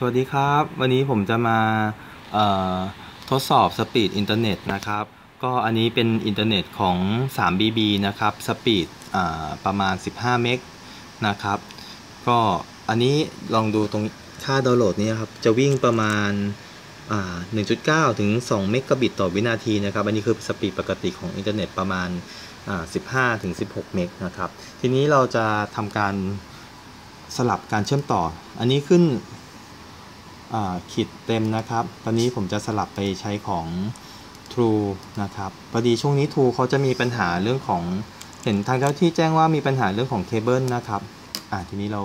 สวัสดีครับ วันนี้ผมจะมาทดสอบสปีดอินเทอร์เน็ตนะครับ ก็อันนี้เป็นอินเทอร์เน็ตของ 3BB นะครับสปีดประมาณ 15 เมกนะครับ ก็อันนี้ลองดูตรงค่าดาวน์โหลดนี้ครับ จะวิ่งประมาณอ่า1.9 ถึง 2 เมกะบิตต่อวินาทีนะครับ อันนี้คือสปีดปกติของอินเทอร์เน็ตประมาณ 15 ถึง 16 เมกนะครับ ทีนี้เราจะทำการสลับการเชื่อมต่อ อันนี้ขึ้น ขีดเต็มนะครับ ตอนนี้ผมจะสลับไปใช้ของ True นะครับพอดีช่วงนี้ True เขาจะมีปัญหาเรื่องของเห็นทางเจ้าที่แจ้งว่ามีปัญหาเรื่องของเคเบิลนะครับอ่าทีนี้เรา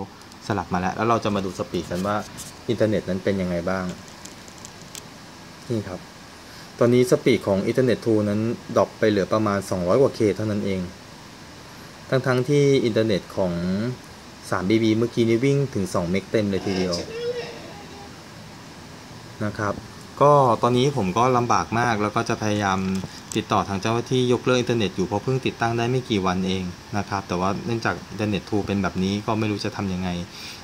สลับมาแล้ว แล้วเราจะมาดูสปีดกันว่าอินเทอร์เน็ตนั้นเป็นยังไงบ้าง นี่ครับ ตอนนี้สปีดของอินเทอร์เน็ต True นั้นดรอปไปเหลือประมาณ 200 กว่า K เท่านั้นเอง ทั้งๆทที่อินเทอร์เน็ตของ 3BB เมื่อกี้นี้วิ่งถึง 2 เมกเต็มเลยทีเดียว นะครับ ก็ตอนนี้ผมก็ลำบากมากแล้วก็จะพยายามติดต่อทางเจ้าหน้าที่ยกเลิกอินเทอร์เน็ตอยู่เพราะเพิ่งติดตั้งได้ไม่กี่วันเองนะครับ แต่ว่าเนื่องจากอินเทอร์เน็ตทูเป็นแบบนี้ก็ไม่รู้จะทำยังไง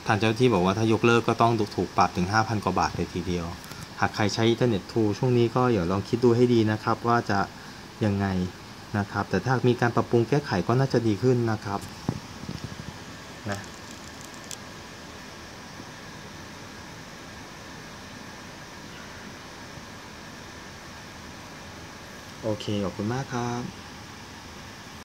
ทางเจ้าหน้าที่บอกว่าถ้ายกเลิกก็ต้องถูกปรับถึง 5,000 กว่าบาทเลยทีเดียว หากใครใช้อินเทอร์เน็ตทูช่วงนี้ก็อย่าลองคิดดูให้ดีนะครับ ว่าจะยังไงนะครับ แต่ถ้ามีการปรับปรุงแก้ไขก็น่าจะดีขึ้นนะครับนะ โอเค ขอบคุณมากครับ